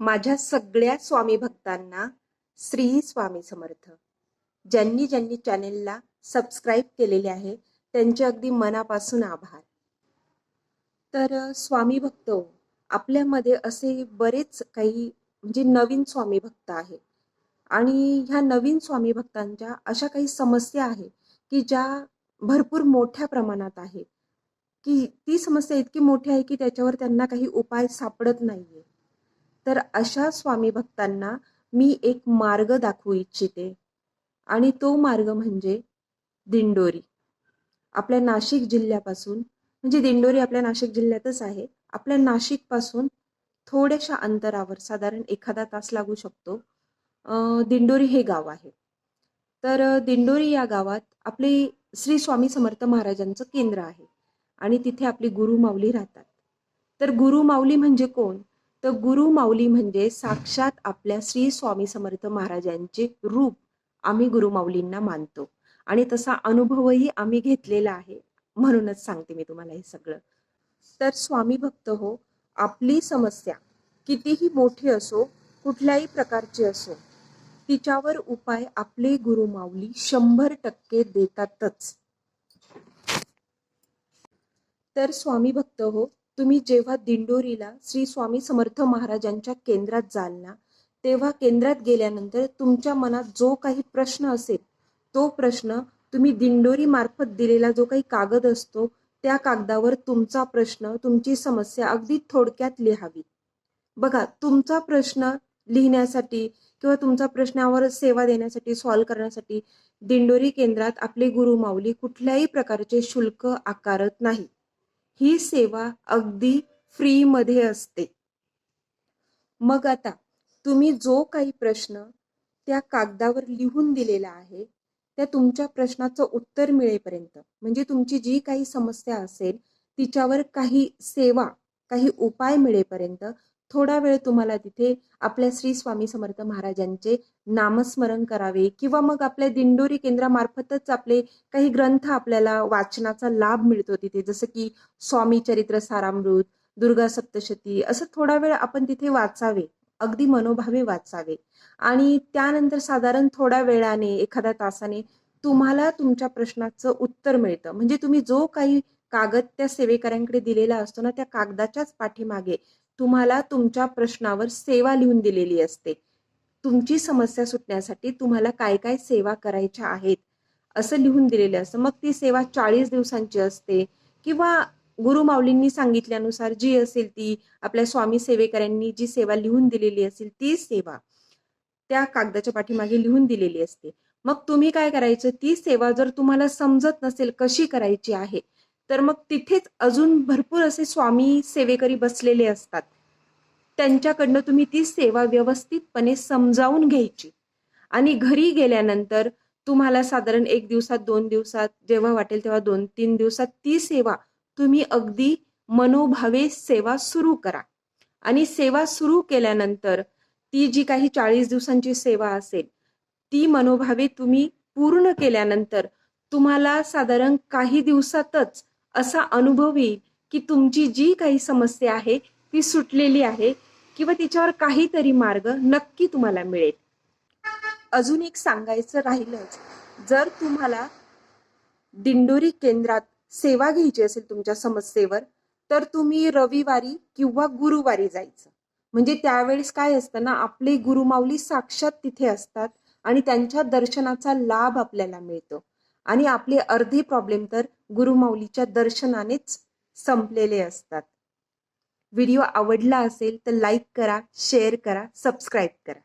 माझ्या सगळ्या स्वामी भक्तांना श्री स्वामी समर्थ. ज्यांनी ज्यांनी चॅनेलला सबस्क्राईब केलेले आहे त्यांचे अगदी मनापासून आभार. तर स्वामी भक्त हो, आपल्यामध्ये असे बरेच काही म्हणजे नवीन स्वामी भक्त आहे आणि ह्या नवीन स्वामी भक्तांच्या अशा काही समस्या आहे की ज्या भरपूर मोठ्या प्रमाणात आहे की ती समस्या इतकी मोठी आहे की त्याच्यावर त्यांना काही उपाय सापडत नाहीये. तर अशा स्वामी भक्तांना मी एक मार्ग दाखवू इच्छिते. आणि तो मार्ग म्हणजे दिंडोरी. आपल्या नाशिक जिल्ह्यापासून म्हणजे दिंडोरी आपल्या नाशिक जिल्ह्यातच आहे. आपल्या नाशिकपासून थोड्याशा अंतरावर साधारण एखादा तास लागू शकतो. दिंडोरी हे गाव आहे. तर दिंडोरी या गावात आपले श्री स्वामी समर्थ महाराजांचं केंद्र आहे. आणि तिथे आपली गुरु माऊली राहतात. तर गुरु माऊली म्हणजे कोण? तर गुरु माऊली म्हणजे साक्षात आपल्या श्री स्वामी समर्थ महाराजांचे रूप आम्ही गुरु माऊलींना मानतो. आणि तसा अनुभवही आम्ही घेतलेला आहे. म्हणूनच सांगते मी तुम्हाला हे सगळं. तर स्वामी भक्त हो आपली समस्या कितीही मोठी असो कुठल्याही प्रकारची असो तिच्यावर उपाय आपले गुरु माऊली शंभर टक्के देतातच. तर स्वामी भक्त हो तुम्ही जेव्हा दिंडोरीला श्री स्वामी समर्थ महाराजांच्या केंद्रात जाल ना तेव्हा केंद्रात गेल्यानंतर तुमच्या मनात जो काही प्रश्न असेल तो प्रश्न तुम्ही दिंडोरी मार्फत दिलेला जो काही कागद असतो त्या कागदावर तुमचा प्रश्न तुमची समस्या अगदी थोडक्यात लिहावी. बघा तुमचा प्रश्न लिहिण्यासाठी किंवा तुमच्या प्रश्नावर सेवा देण्यासाठी सॉल्व्ह करण्यासाठी दिंडोरी केंद्रात आपले गुरु माऊली कुठल्याही प्रकारचे शुल्क आकारत नाही. ही सेवा अगदी फ्रीमध्ये असते. मग आता तुम्ही जो काही प्रश्न त्या कागदावर लिहून दिलेला आहे त्या तुमच्या प्रश्नाचं उत्तर मिळेपर्यंत म्हणजे तुमची जी काही समस्या असेल तिच्यावर काही सेवा काही उपाय मिळेपर्यंत थोडा वेळ तुम्हाला तिथे आपल्या श्री स्वामी समर्थ महाराजांचे नामस्मरण करावे किंवा मग आपल्या दिंडोरी केंद्रामार्फतच आपले काही ग्रंथ आपल्याला वाचनाचा लाभ मिळतो तिथे. जसं की स्वामी चरित्र सारामृत दुर्गा सप्तशती असं थोडा वेळ आपण तिथे वाचावे अगदी मनोभावे वाचावे. आणि त्यानंतर साधारण थोड्या वेळाने एखाद्या तासाने तुम्हाला तुमच्या प्रश्नाचं उत्तर मिळतं. म्हणजे तुम्ही जो काही कागद त्या सेवेकऱ्यांकडे दिलेला असतो ना त्या कागदाच्याच पाठीमागे तुम्हाला तुमच्या प्रश्नावर सेवा लिहून दिलेली असते. तुमची समस्या सुटण्यासाठी तुम्हाला काय काय सेवा करायच्या आहेत असं लिहून दिलेलं असतं. मग ती सेवा चाळीस दिवसांची असते किंवा गुरुमाऊलींनी सांगितल्यानुसार जी असेल ती आपल्या स्वामी सेवेकऱ्यांनी जी सेवा लिहून दिलेली असेल ती सेवा त्या कागदाच्या पाठीमागे लिहून दिलेली असते. मग तुम्ही काय करायचं? ती सेवा जर तुम्हाला समजत नसेल कशी करायची आहे तर मग तिथेच अजून भरपूर असे स्वामी सेवेकरी बसलेले असतात. त्यांच्याकडनं तुम्ही ती सेवा व्यवस्थितपणे समजावून घ्यायची. आणि घरी गेल्यानंतर तुम्हाला साधारण एक दिवसात दोन दिवसात जेव्हा वाटेल तेव्हा दोन तीन दिवसात ती सेवा तुम्ही अगदी मनोभावे सेवा सुरू करा. आणि सेवा सुरू केल्यानंतर ती जी काही चाळीस दिवसांची सेवा असेल ती मनोभावे तुम्ही पूर्ण केल्यानंतर तुम्हाला साधारण काही दिवसातच असा अनुभव येईल की तुमची जी काही समस्या आहे ती सुटलेली आहे किंवा तिच्यावर काहीतरी मार्ग नक्की तुम्हाला मिळेल. अजून एक सांगायचं राहिलंच जर तुम्हाला दिंडोरी केंद्रात सेवा घ्यायची असेल तुमच्या समस्येवर तर तुम्ही रविवारी किंवा गुरुवारी जायचं. म्हणजे त्यावेळेस काय असतं ना आपले गुरुमाऊली साक्षात तिथे असतात आणि त्यांच्या दर्शनाचा लाभ आपल्याला मिळतो. आणि आपले अर्धे प्रॉब्लेम तर गुरुमाऊलीच्या दर्शनानेच संपलेले असतात. व्हिडिओ आवडला असेल तर लाईक करा शेअर करा सबस्क्राईब करा.